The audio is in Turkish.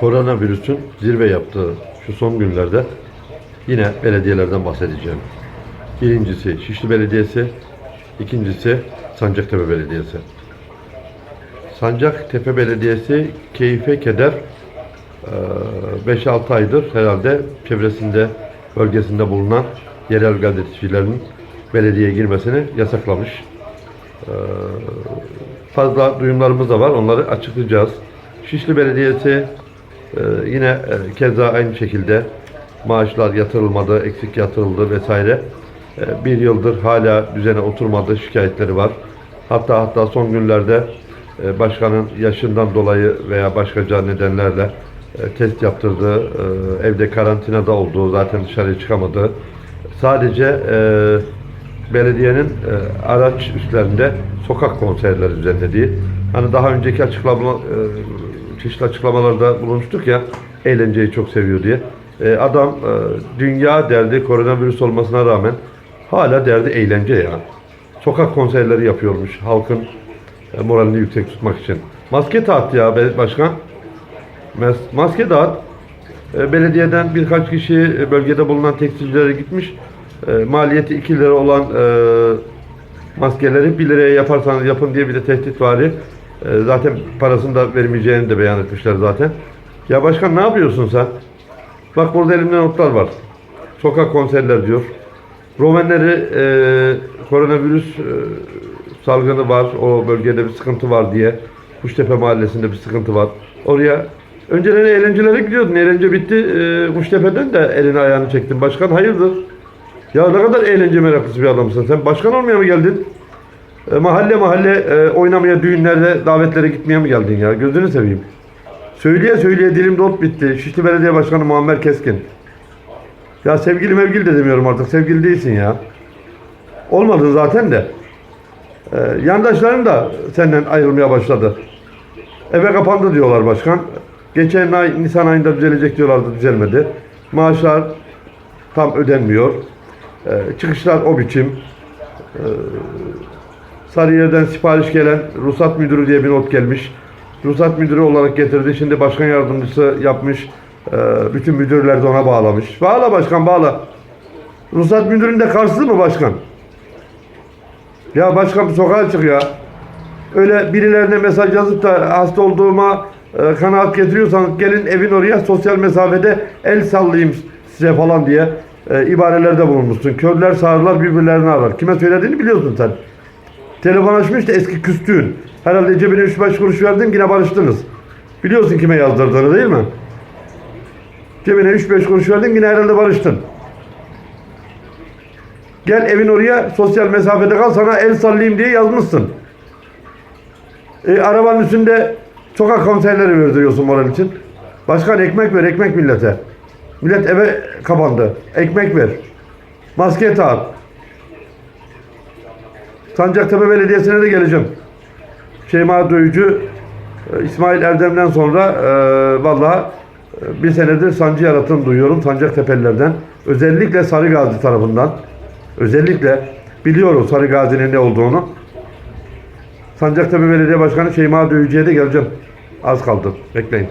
koronavirüsün zirve yaptığı şu son günlerde yine belediyelerden bahsedeceğim. Birincisi Şişli Belediyesi, ikincisi Sancaktepe Belediyesi. Sancaktepe Belediyesi keyfe keder eee, 5-6 aydır herhalde çevresinde, bölgesinde bulunan yerel gazetecilerin belediyeye girmesini yasaklamış. Fazla duyumlarımız da var, onları açıklayacağız. Şişli Belediyesi eee, yine eee, keza aynı şekilde maaşlar yatırılmadı, eksik yatırıldı vesaire. Eee, bir yıldır hala düzene oturmadı şikayetleri var. Hatta hatta son günlerde e, başkanın yaşından dolayı veya başkaca nedenlerle e, test yaptırdığı, e, evde karantinada olduğu, zaten dışarıya çıkamadığı, sadece e, belediyenin e, araç üstlerinde sokak konserleri düzenlediği, hani daha önceki açıklama, e, çeşitli açıklamalarda bulunmuştuk ya, eğlenceyi çok seviyor diye. E, adam e, dünya derdi koronavirüs olmasına rağmen hala derdi eğlence ya. Sokak konserleri yapıyormuş halkın e, moralini yüksek tutmak için. Maske dağıt ya başkan. Mas- Maske dağıt. E, Belediyeden birkaç kişi e, bölgede bulunan tekstilcilere gitmiş. E, Maliyeti 2 lira olan e, maskeleri 1 liraya yaparsanız yapın diye bir de tehdit var. E, Zaten parasını da vermeyeceğini de beyan etmişler zaten. Ya başkan ne yapıyorsun sen? Bak burada elimde notlar var. Sokak konserler diyor. Romenleri e, koronavirüs e, salgını var. O bölgede bir sıkıntı var diye. Kuştepe mahallesinde bir sıkıntı var. Oraya önceleri eğlencelere gidiyordun. Eğlence bitti. E, Kuştepe'den de elini ayağını çektin. Başkan hayırdır? Ya ne kadar eğlence meraklısı bir adamsın. Sen başkan olmaya mı geldin? E, mahalle mahalle e, oynamaya, düğünlerde, davetlere gitmeye mi geldin ya? Gözünü seveyim. Söyleye söyleye dilimde ot bitti. Şişli Belediye Başkanı Muammer Keskin. Ya sevgili mevgili de demiyorum artık. Sevgili değilsin ya. Olmadın zaten de. Ee, yandaşların da senden ayrılmaya başladı. Eve kapandı diyorlar başkan. Geçen ay Nisan ayında düzelecek diyorlardı düzelmedi. Maaşlar tam ödenmiyor. Ee, çıkışlar o biçim. Ee, Sarıyer'den sipariş gelen ruhsat müdürü diye bir not gelmiş. Ruhsat müdürü olarak getirdi. Şimdi başkan yardımcısı yapmış. Ee, bütün müdürler de ona bağlamış. Bağla başkan bağla. Ruhsat müdürün de karşısı mı başkan? Ya başkan sokağa çık ya. Öyle birilerine mesaj yazıp da hasta olduğuma e, kanaat getiriyorsanız gelin evin oraya sosyal mesafede el sallayayım size falan diye e, ibarelerde bulunmuşsun. Körler sağırlar birbirlerini arar. Kime söylediğini biliyorsun sen. Telefon açmış da eski küstüğün. Herhalde cebine 3-5 kuruş verdin yine barıştınız. Biliyorsun kime yazdırdığını değil mi? Cebine 3-5 kuruş verdin yine herhalde barıştın. Gel evin oraya sosyal mesafede kal sana el sallayayım diye yazmışsın. E, arabanın üstünde sokak konserleri verdiriyorsun moral için. Başkan ekmek ver ekmek millete. Millet eve kapandı. Ekmek ver. Maske tak. Sancaktepe Belediyesi'ne de geleceğim. Şeyma Döyücü, e, İsmail Erdem'den sonra e, vallahi e, bir senedir sancı yarattığını duyuyorum Sancaktepe'lilerden. Özellikle Sarı Gazi tarafından. Özellikle biliyoruz Sarı Gazi'nin ne olduğunu. Sancaktepe Belediye Başkanı Şeyma Döyücü'ye de geleceğim. Az kaldı. Bekleyin.